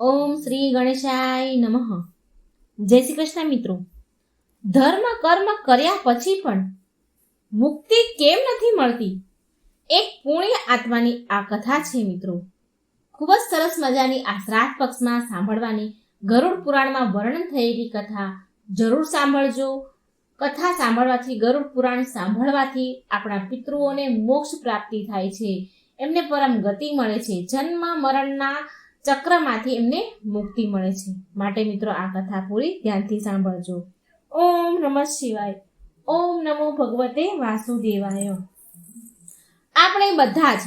ઓમ શ્રી ગણેશાય નમઃ. જય શ્રી કૃષ્ણ મિત્રો. ધર્મ કર્મ કર્યા પછી પણ મુક્તિ કેમ નથી મળતી? એક પુણ્ય આત્માની આ કથા છે મિત્રો. ખૂબ જ સરસ મજાની આ શ્રાદ્ધ પક્ષમાં સાંભળવાની ગરુડ પુરાણમાં વર્ણન થયેલી કથા જરૂર સાંભળજો. કથા સાંભળવાથી, ગરુડ પુરાણ સાંભળવાથી આપણા પિતૃઓને મોક્ષ પ્રાપ્તિ થાય છે. એમને પરમ ગતિ મળે છે. જન્મ, મરણના ચક્રમાંથી એમને મુક્તિ મળે છે. માટે મિત્રો આ કથા પૂરી ધ્યાનથી સાંભળજો. ઓમ નમઃ શિવાય. ઓમ નમો ભગવતે વાસુદેવાય. આપણે બધા જ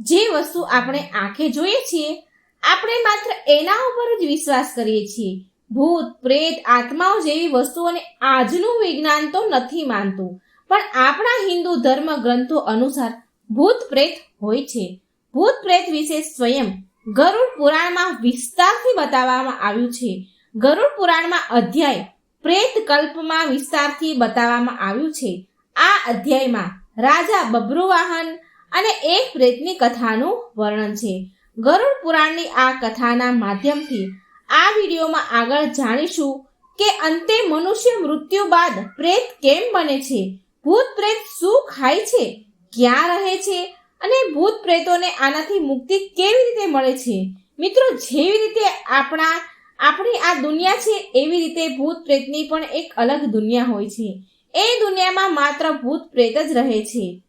જે વસ્તુ આપણે આંખે જોઈએ છીએ, આપણે માત્ર એના ઉપર જ વિશ્વાસ કરીએ છીએ. ભૂત, પ્રેત, આત્માઓ જેવી વસ્તુઓને આજનું વિજ્ઞાન તો નથી માનતું. પણ આપણા હિન્દુ ધર્મ ગ્રંથો અનુસાર ભૂત, પ્રેત હોય છે. ભૂત, પ્રેત વિશે સ્વયં ગરુડ પુરાણમાં વિસ્તારથી બતાવવામાં આવ્યું છે. ગરુડ પુરાણમાં અધ્યાય પ્રેત કલ્પમાં વિસ્તારથી બતાવવામાં આવ્યું છે. આ અધ્યાયમાં રાજા બબ્રુવાહન અને એક પ્રેતની કથાનું વર્ણન છે. ગરુડ પુરાણની આ કથાના માધ્યમથી આ વિડીયોમાં આગળ જાણીશું કે અંતે મનુષ્ય મૃત્યુ બાદ પ્રેત કેમ બને છે? ભૂત પ્રેત શું ખાય છે? ક્યાં રહે છે? અને ભૂત પ્રેતોને આનાથી મુક્તિ કેવી રીતે મળે છે? મિત્રો, જેવી રીતે આપણા આપણી આ દુનિયા છે, એવી રીતે ભૂત પ્રેતની પણ એક અલગ દુનિયા હોય છે. એ દુનિયામાં માત્ર ભૂત પ્રેત જ રહે છે.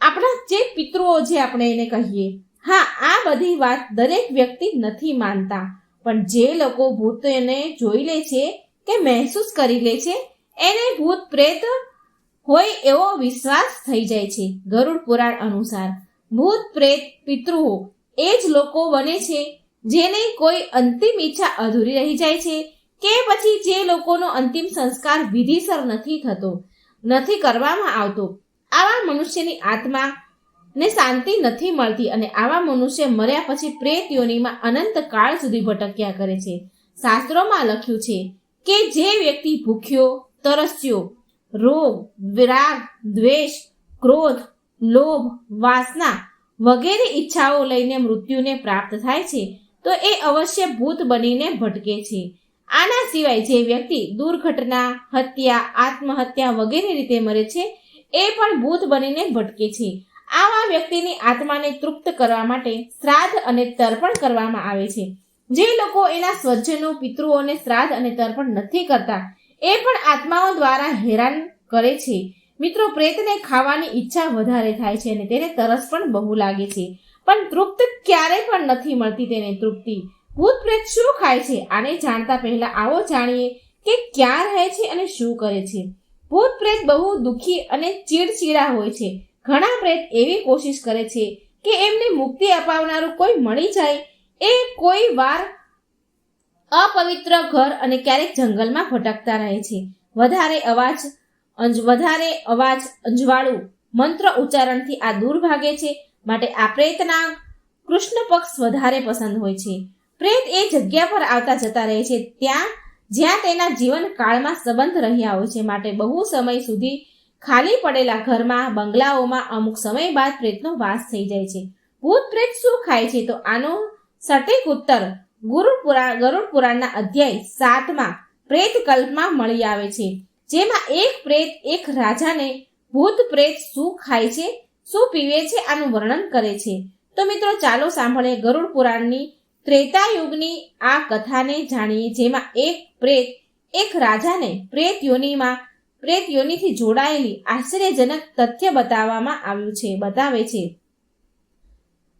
આપણા જે પિતૃઓ જે આપણે એને કહીએ. હા, આ બધી વાત દરેક વ્યક્તિ નથી માનતા. પણ જે લોકો ભૂતને જોઈ લે છે કે મહેસૂસ કરી લે છે, એને ભૂત પ્રેત હોય એવો વિશ્વાસ થઈ જાય છે. ગરુડ પુરાણ અનુસાર, ભૂત પ્રેત પિતૃઓ, એ જ લોકો બને છે, જેને કોઈ અંતિમ ઈચ્છા અધૂરી રહી જાય છે, કે પછી જે લોકોનો અંતિમ સંસ્કાર વિધિસર નથી થતો, નથી કરવામાં આવતો. આવા મનુષ્યની આત્મા ને શાંતિ નથી મળતી અને આવા મનુષ્ય મર્યા પછી પ્રેત યોનિમાં અનંત કાળ સુધી ભટક્યા કરે છે. શાસ્ત્રોમાં લખ્યું છે કે જે વ્યક્તિ ભૂખ્યો, તરસ્યો રોગ, વિરાગ, દ્વેષ, ક્રોધ, લોભ, વાસના વગેરે ઈચ્છાઓ લઈને મૃત્યુને પ્રાપ્ત થાય છે, તો એ અવશ્ય ભૂત બનીને ભટકે છે. આના સિવાય જે વ્યક્તિ દુર્ઘટના, હત્યા, આત્મહત્યા વગેરે રીતે મરે છે, એ પણ ભૂત બનીને ભટકે છે. આવા વ્યક્તિની આત્માને તૃપ્ત કરવા માટે શ્રાદ્ધ અને તર્પણ કરવામાં આવે છે. જે લોકો એના સ્વજનો, પિતૃઓને શ્રાદ્ધ અને તર્પણ નથી કરતા એ પણ આત્માઓ દ્વારા હેરાન કરે છે. મિત્રો, પ્રેતને ખાવાની ઈચ્છા વધારે થાય છે અને તેને તરસ પણ બહુ લાગે છે. પણ તૃપ્ત ક્યારેય પણ નથી મળતી તેને તૃપ્તિ. ભૂત પ્રેત શું ખાય છે? આને જાણતા પહેલા આવો જાણીએ કે ક્યાં રહે છે અને શું કરે છે. ભૂત પ્રેત બહુ દુઃખી અને ચીડચીડા હોય છે. ઘણા પ્રેત એવી કોશિશ કરે છે કે એમને મુક્તિ અપાવનારું કોઈ મળી જાય. એ કોઈ વાર અપવિત્ર ઘર અને ક્યારેક જંગલમાં ભટકતા રહે છે. વધારે અવાજ વધારે અવાજ અંજવાળું મંત્ર ઉચ્ચારણથી આ દૂર ભાગે છે. માટે આ પ્રેતના કૃષ્ણ પક્ષ વધારે પસંદ હોય છે. પ્રેત એ જગ્યા પર આવતા જતા રહે છે. ત્યાં, જ્યાં તેના જીવન કાળમાં સંબંધ રહ્યા હોય છે. માટે બહુ સમય સુધી ખાલી પડેલા ઘરમાં, બંગલાઓમાં અમુક સમય બાદ પ્રેતનો વાસ થઈ જાય છે. ભૂત પ્રેત શું ખાય છે? તો આનો સટીક ઉત્તર ગુરુ પુરાણ ગરુડ પુરાણના અધ્યાય સાતમાં પ્રેત કલ્પમાં મળી આવે છે. જેમાં એક પ્રેત એક રાજાને ભૂત પ્રેત શું ખાય છે, શું પીવે છે આનું વર્ણન કરે છે. તો મિત્રો, ચાલો સાંભળીએ ગરુડ પુરાણની ત્રેતા યુગની આ કથાને જાણીએ, જેમાં એક પ્રેત એક રાજાને પ્રેત યોનિમાં પ્રેત યોનિથી જોડાયેલી આશ્ચર્યજનક તથ્ય બતાવવામાં આવ્યું છે, બતાવે છે.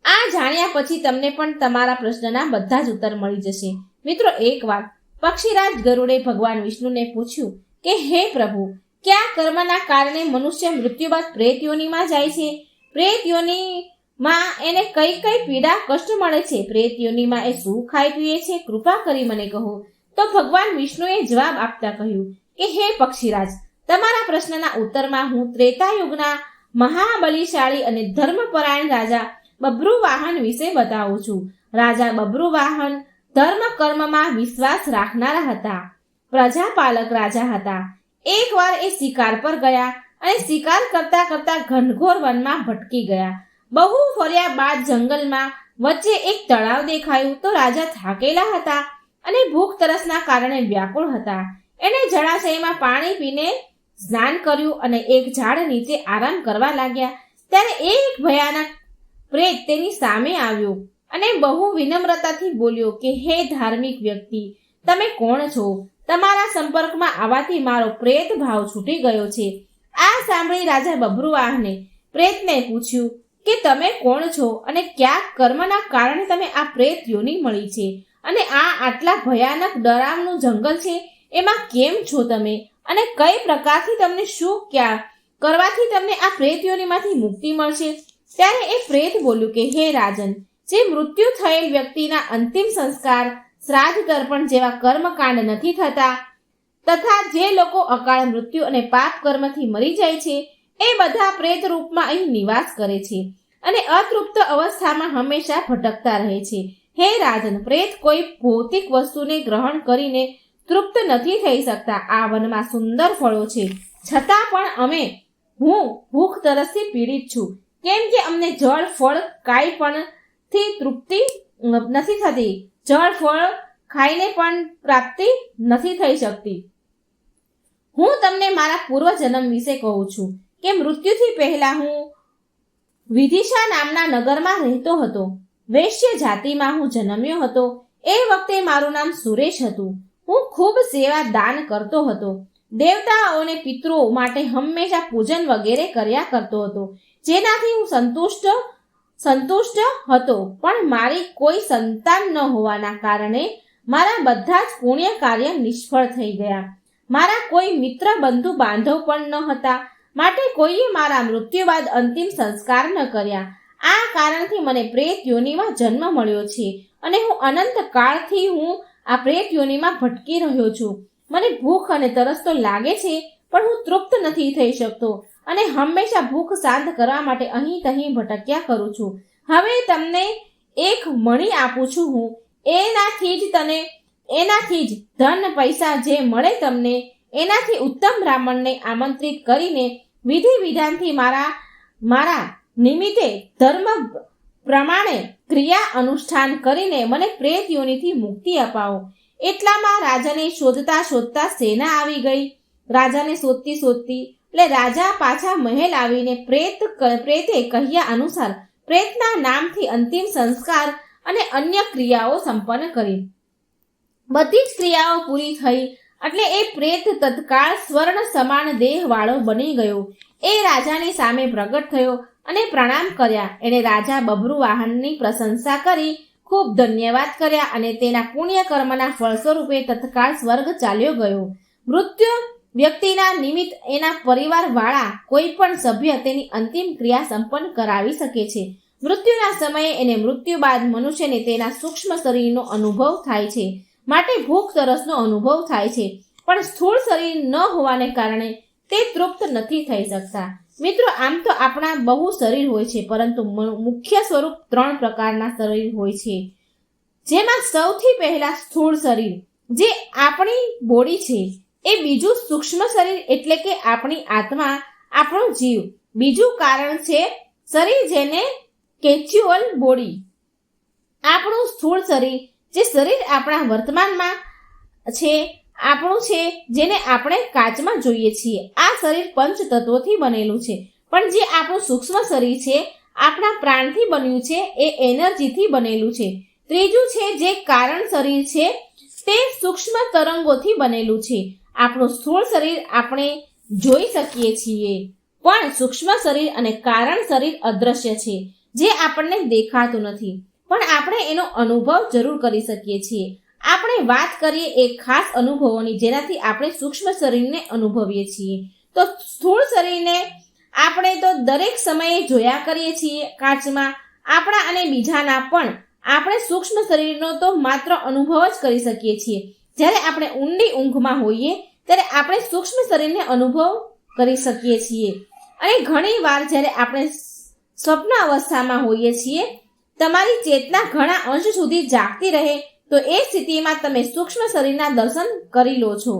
આ જાણ્યા પછી તમને પણ તમારા પ્રશ્નના બધા જ ઉત્તર મળી જશે. મિત્રો, એક વાત. પક્ષીરાજ ગરુડે ભગવાન વિષ્ણુને પૂછ્યું કે, હે પ્રભુ, કયા કર્મના કારણે મનુષ્ય મૃત્યુ બાદ પ્રેત યોનિમાં જાય છે? પ્રેત યોનિમાં એને કઈ કઈ પીડા કષ્ટ મળે છે? પ્રેત યોનિમાં એ શું ખાઈ પીએ છે? કૃપા કરી મને કહો. તો ભગવાન વિષ્ણુએ જવાબ આપતા કહ્યું કે, હે પક્ષીરાજ, તમારા પ્રશ્નના ઉત્તરમાં હું ત્રેતા યુગના મહાબલિશાળી અને ધર્મપરાયણ રાજા બબ્રુવાહન વિશે બતાવું છું. રાજા બબ્રુવાહન ધર્મ કર્મમાં વિશ્વાસ રાખનારા હતા. પ્રજાપાલક રાજા હતા. એકવાર એ શિકાર પર ગયા અને શિકાર કરતા કરતા ઘનઘોર વનમાં ભટકી ગયા. બહુ ફર્યા બાદ જંગલમાં વચ્ચે એક તળાવ દેખાયું તો રાજા થાકેલા હતા અને ભૂખ તરસના કારણે વ્યાકુળ હતા. એણે જળાશયમાં પાણી પીને સ્નાન કર્યું અને એક ઝાડ નીચે આરામ કરવા લાગ્યા. ત્યારે એક ભયાનક પ્રેત તેની સામે આવ્યો અને બહુ વિનમ્રતાથી બોલ્યો કે, હે ધાર્મિક વ્યક્તિ, તમે કોણ છો? તમારા સંપર્કમાં આવવાથી મારો પ્રેત ભાવ છૂટી ગયો છે. આ સાંભળી રાજા બબ્રુવાહને પ્રેતને પૂછ્યું કે, તમે કોણ છો અને કયા કર્મના કારણે તમે આ પ્રેત યોની મળી છે? અને આ આટલા ભયાનક ડરામનું જંગલ છે, એમાં કેમ છો તમે? અને કઈ પ્રકારથી તમને શું ક્યાં? કરવાથી તમને આ પ્રેત યોનીમાંથી મુક્તિ મળશે? ત્યારે એ પ્રેત બોલ્યું કે, હે રાજન, જે મૃત્યુ થયેલ વ્યક્તિના અંતિમ સંસ્કાર શ્રાદ્ધ તર્પણ જેવા કર્મકાંડ નથી થતા, તથા જે લોકો અકાળ મૃત્યુ અને પાપ કર્મથી મરી જાય છે, એ બધા પ્રેત રૂપમાં અહીં નિવાસ કરે છે અને અતૃપ્ત અવસ્થામાં હંમેશા ભટકતા રહે છે. હે રાજન, પ્રેત કોઈ ભૌતિક વસ્તુને ગ્રહણ કરીને તૃપ્ત નથી થઈ શકતા. આ વનમાં સુંદર ફળો છે. છતાં પણ અમે હું ભૂખ તરસથી પીડિત છું. કેમ કે અમને જળ, ફળ કાંઈ પણ થી તૃપ્તિ નથી થતી. જળ, ફળ ખાઈને પણ પ્રાપ્તિ નથી થઈ શકતી. હું તમને મારા પૂર્વજન્મ વિશે કહું છું કે મૃત્યુથી પહેલા હું વિધિશા નામના નગરમાં રહેતો હતો. વૈશ્ય જાતિમાં હું જન્મ્યો હતો. એ વખતે મારું નામ સુરેશ હતું. હું ખૂબ સેવા દાન કરતો હતો. દેવતાઓને પિતૃઓ માટે હંમેશા પૂજન વગેરે કર્યા કરતો હતો. જેનાથી હું સંતુષ્ટ સંતુષ્ટ હતો. પણ મારી કોઈ સંતાન ન હોવાના કારણે મારા બધા જ પુણ્ય કાર્ય નિષ્ફળ થઈ ગયા. મારા કોઈ મિત્ર બંધુ બાંધવ પણ ન હતા. માટે કોઈએ મારા મૃત્યુ બાદ અંતિમ સંસ્કાર ન કર્યા. આ કારણથી મને પ્રેત યોનિમાં જન્મ મળ્યો છે અને હું અનંત કાળથી હું આ પ્રેત યોનિમાં ભટકી રહ્યો છું. મને ભૂખ અને તરસ તો લાગે છે, પણ હું તૃપ્ત નથી થઈ શકતો. અને હંમેશા ભૂખ શાંત કરવા માટે અહીં તહીં ભટક્યા કરું છું. હવે તમને એક મણી આપું છું હું. એનાથી જ તને, એનાથી જ ધન પૈસા જે મળે તમને, એનાથી ઉત્તમ બ્રાહ્મણને આમંત્રિત કરીને વિધિ વિધાનથી મારા મારા નિમિત્તે ધર્મ પ્રમાણે ક્રિયા અનુષ્ઠાન કરીને મને પ્રેત યોનિથી મુક્તિ અપાવો. એટલામાં રાજાને શોધતા શોધતા સેના આવી ગઈ. રાજાને શોધતી શોધતી એટલે રાજા પાછા મહેલ આવીને પ્રેત પ્રેતે કહ્યા અનુસાર પ્રેતના નામથી અંતિમ સંસ્કાર અને અન્ય ક્રિયાઓ સંપન્ન કરી. બધી જ ક્રિયાઓ પૂરી થઈ એટલે એ પ્રેત તત્કાળ સ્વર્ણ સમાન દેહ વાળો બની ગયો. એ રાજાની સામે પ્રગટ થયો અને પ્રણામ કર્યા. એણે રાજા બબરુ વાહનની પ્રશંસા કરી, ખૂબ ધન્યવાદ કર્યા અને તેના પુણ્ય કર્મના ફળ સ્વરૂપે તત્કાળ સ્વર્ગ ચાલ્યો ગયો. મૃત્યુ વ્યક્તિના નિમિત્ત એના પરિવારવાળા કોઈ પણ સભ્ય તેની અંતિમ ક્રિયા સંપન્ન કરાવી શકે છે. મૃત્યુના સમયે એને મૃત્યુ બાદ મનુષ્યને તેના સૂક્ષ્મ શરીરનો અનુભવ થાય છે, માટે ભૂખ તરસનો અનુભવ થાય છે. પણ સ્થૂળ શરીર ન હોવાને કારણે તે તૃપ્ત નથી થઈ શકતા. મિત્રો, આમ તો આપણા બહુ શરીર હોય છે, પરંતુ મુખ્ય સ્વરૂપ ત્રણ પ્રકારના શરીર હોય છે. જેમાં સૌથી પહેલા સ્થૂળ શરીર, જે આપણી બોડી છે. એ બીજું સૂક્ષ્મ શરીર એટલે કે આપણી આત્મા, આપણો જીવ. બીજું કારણ છે શરીર જેને કેચ્યુઅલ બોડી. આપણું સ્થૂળ શરીર, જે શરીર આપણા વર્તમાનમાં છે, આપણું છે, જેને આપણે કાચમાં જોઈએ છીએ. આ શરીર પંચ તત્વોથી બનેલું છે. પણ જે આપણું સૂક્ષ્મ શરીર છે, આપણા પ્રાણથી બન્યું છે, એ એનર્જીથી બનેલું છે. ત્રીજું છે જે કારણ શરીર છે, તે સૂક્ષ્મ તરંગોથી બનેલું છે. આપણું સ્થૂળ શરીર આપણે જોઈ શકીએ છીએ. પણ સૂક્ષ્મ શરીર અને કારણ શરીર અદ્રશ્ય છે, જે આપણને દેખાતું નથી. પણ આપણે એનો અનુભવ જરૂર કરી શકીએ છીએ. આપણે વાત કરીએ એક ખાસ અનુભવોની જેનાથી આપણે સૂક્ષ્મ શરીરને અનુભવીએ છીએ. તો સ્થૂળ શરીરને આપણે તો દરેક સમયે જોયા કરીએ છીએ કાચમાં. આપણા અને બીજાના પણ આપણે સૂક્ષ્મ શરીરનો તો માત્ર અનુભવ જ કરી શકીએ છીએ. જ્યારે આપણે ઊંડી ઊંઘમાં હોઈએ ત્યારે આપણે સૂક્ષ્મ શરીરને અનુભવ કરી શકીએ છીએ. અને ઘણી વાર જ્યારે આપણે સ્વપ્ન અવસ્થામાં હોઈએ છીએ, તમારી ચેતના ઘણા અંશ સુધી જાગતી રહે તો એ સ્થિતિમાં તમે સૂક્ષ્મ શરીરના દર્શન કરી લો છો.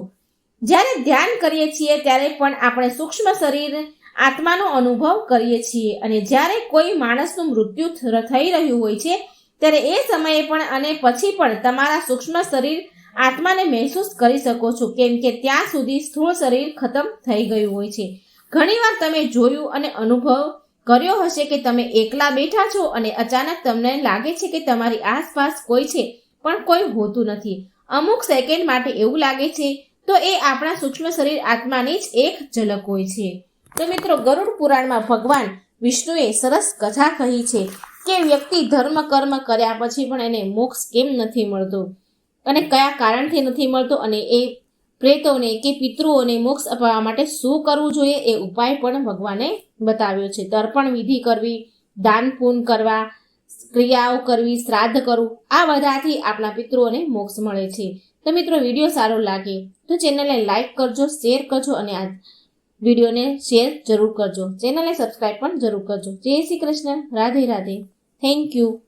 જ્યારે ધ્યાન કરીએ છીએ ત્યારે પણ આપણે સૂક્ષ્મ શરીર આત્માનો અનુભવ કરીએ છીએ. અને જ્યારે કોઈ માણસનું મૃત્યુ થઈ રહ્યું હોય છે, ત્યારે એ સમયે પણ અને પછી પણ તમારા સૂક્ષ્મ શરીર આત્માને મહેસૂસ કરી શકો છો, કેમ કે ત્યાં સુધી સ્થૂળ શરીર ખતમ થઈ ગયું હોય છે. ઘણીવાર તમે જોયું અને અનુભવ કર્યો હશે કે તમે એકલા બેઠા છો અને અચાનક તમને લાગે છે કે તમારી આસપાસ કોઈ છે, પણ કોઈ હોતું નથી. અમુક સેકન્ડ માટે એવું લાગે છે, તો એ આપણા સૂક્ષ્મ શરીર આત્માની જ એક ઝલક હોય છે. તો મિત્રો, ગરુડ પુરાણમાં ભગવાન વિષ્ણુએ સરસ કથા કહી છે કે વ્યક્તિ ધર્મ કર્મ કર્યા પછી પણ એને મોક્ષ કેમ નથી મળતો? અને કયા કારણથી નથી મળતો અને એ પ્રેતોને કે પિતૃઓને મોક્ષ અપાવવા માટે શું કરવું જોઈએ એ ઉપાય પણ ભગવાને બતાવ્યો છે. તર્પણ વિધિ કરવી, દાન પૂન કરવા, ક્રિયાઓ કરવી, શ્રાદ્ધ કરવું, આ બધાથી આપણા પિતૃઓને મોક્ષ મળે છે. તો મિત્રો, વીડિયો સારો લાગે તો ચેનલને લાઈક કરજો, શેર કરજો અને આ વિડીયોને શેર જરૂર કરજો. ચેનલને સબસ્ક્રાઈબ પણ જરૂર કરજો. જય શ્રી કૃષ્ણ. રાધે રાધે. Thank you.